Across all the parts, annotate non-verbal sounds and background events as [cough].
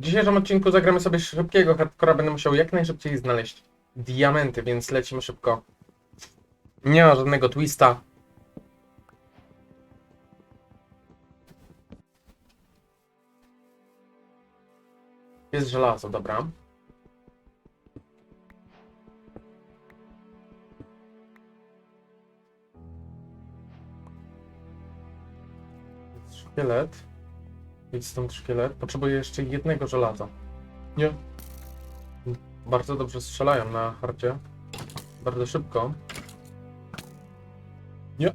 W dzisiejszym odcinku zagramy sobie szybkiego hardcora. Będę musiał jak najszybciej znaleźć diamenty, więc lecimy szybko. Nie ma żadnego twista. Jest żelazo, dobra. Jest szkielet. Idź stąd szkielet. Potrzebuję jeszcze jednego żelaza. Nie. Bardzo dobrze strzelają na hardzie. Bardzo szybko. Nie.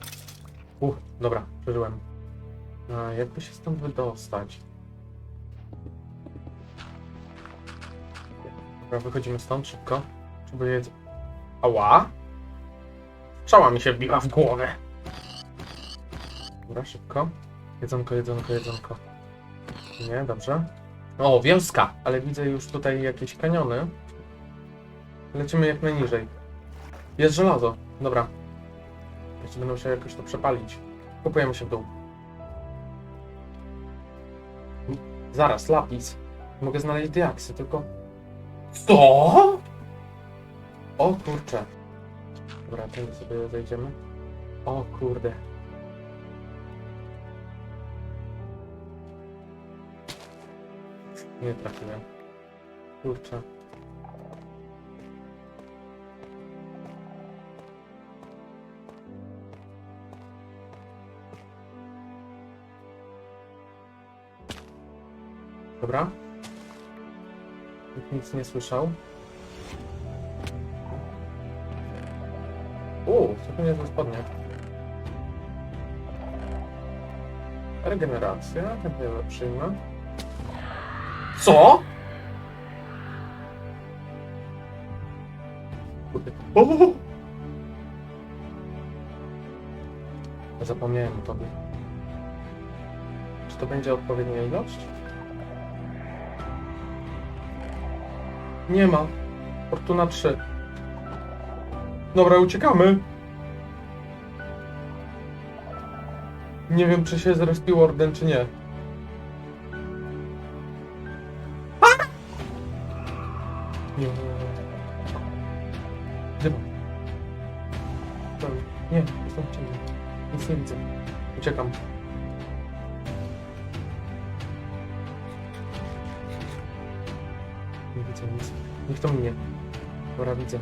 Uff, dobra, przeżyłem. A jakby się stąd wydostać? Dobra, wychodzimy stąd szybko. Potrzebuję jedz... Ała! Strzała mi się wbiła w głowę. Dobra, szybko. Jedzonko, jedzonko, jedzonko. Nie, dobrze. O, wioska! Ale widzę już tutaj jakieś kaniony. Lecimy jak najniżej. Jest żelazo. Dobra. Jeszcze będę musiał jakoś to przepalić. Kupujemy się w dół. Zaraz, lapis. Mogę znaleźć diaksy, tylko... Co? O kurczę. Dobra, tędy sobie zejdziemy. O kurde. Nie trafiłem. Kurczę. Dobra. Nikt nic nie słyszał. Uuu, co to nie za spodnie? Regeneracja, chętnie przyjmę. Co? O! Zapomniałem o tobie. Czy to będzie odpowiednia ilość? Nie ma. Fortuna 3. Dobra, uciekamy. Nie wiem, czy się zrespił Orden, czy. Nie. Dyma. Dobra. Nie, jestem w ciemni. Nic nie widzę. Uciekam. Nie widzę nic. Niech to minie. Dobra, widzę.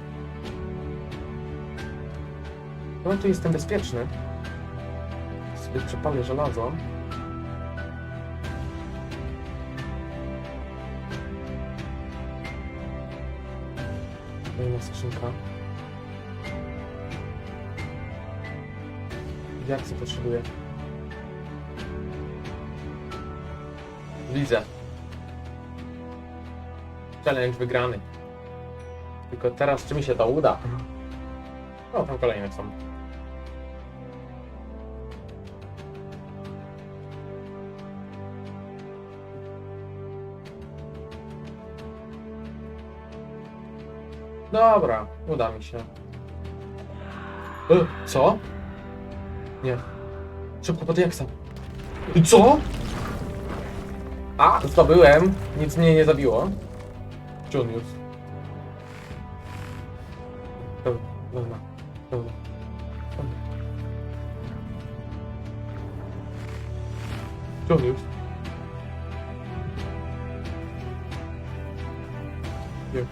No tu jestem bezpieczny. Sobie przepalę żelazo. Kolejna skrzynka. Co potrzebuję? Widzę. Challenge wygrany. Tylko teraz czy mi się to uda? O, tam kolejne są. Dobra, uda mi się. E, co? Nie. Szybko pod jaksa. I co? A, zdobyłem. Nic mnie nie zabiło. Junius. Dobra, dobra, dobra. Junius. Nie.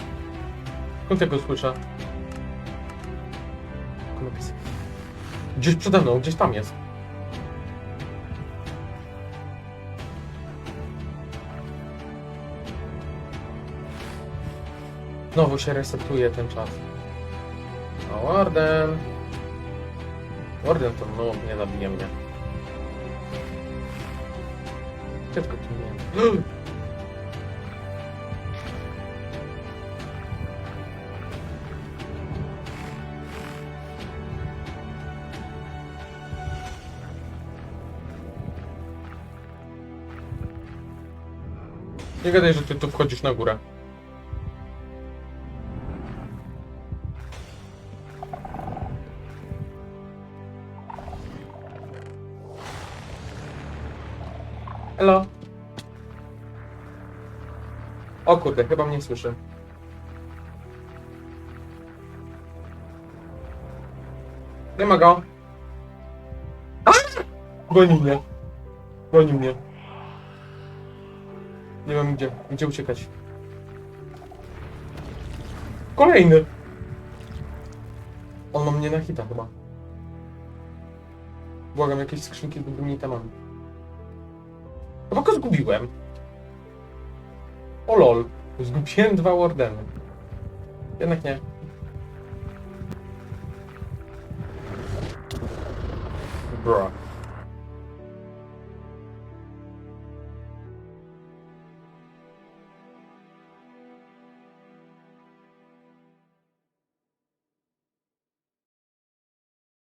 Skąd ja go słyszę? Konopis. Gdzieś przede mną, gdzieś tam jest. Znowu się resetuje ten czas. O, Warden. Warden to no, nie zabije mnie. Tylko tu nie. [gasps] Nie gadaj, że ty tu wchodzisz na górę. Hello. O kurde, chyba mnie słyszy. Nie ma go. Goni mnie. Goni mnie. Nie wiem gdzie, gdzie uciekać. Kolejny. On ma mnie na hita chyba. Błagam, jakieś skrzynki z dobrymi itemami. Chyba go zgubiłem. O lol. Zgubiłem dwa wardeny. Jednak nie. Bro.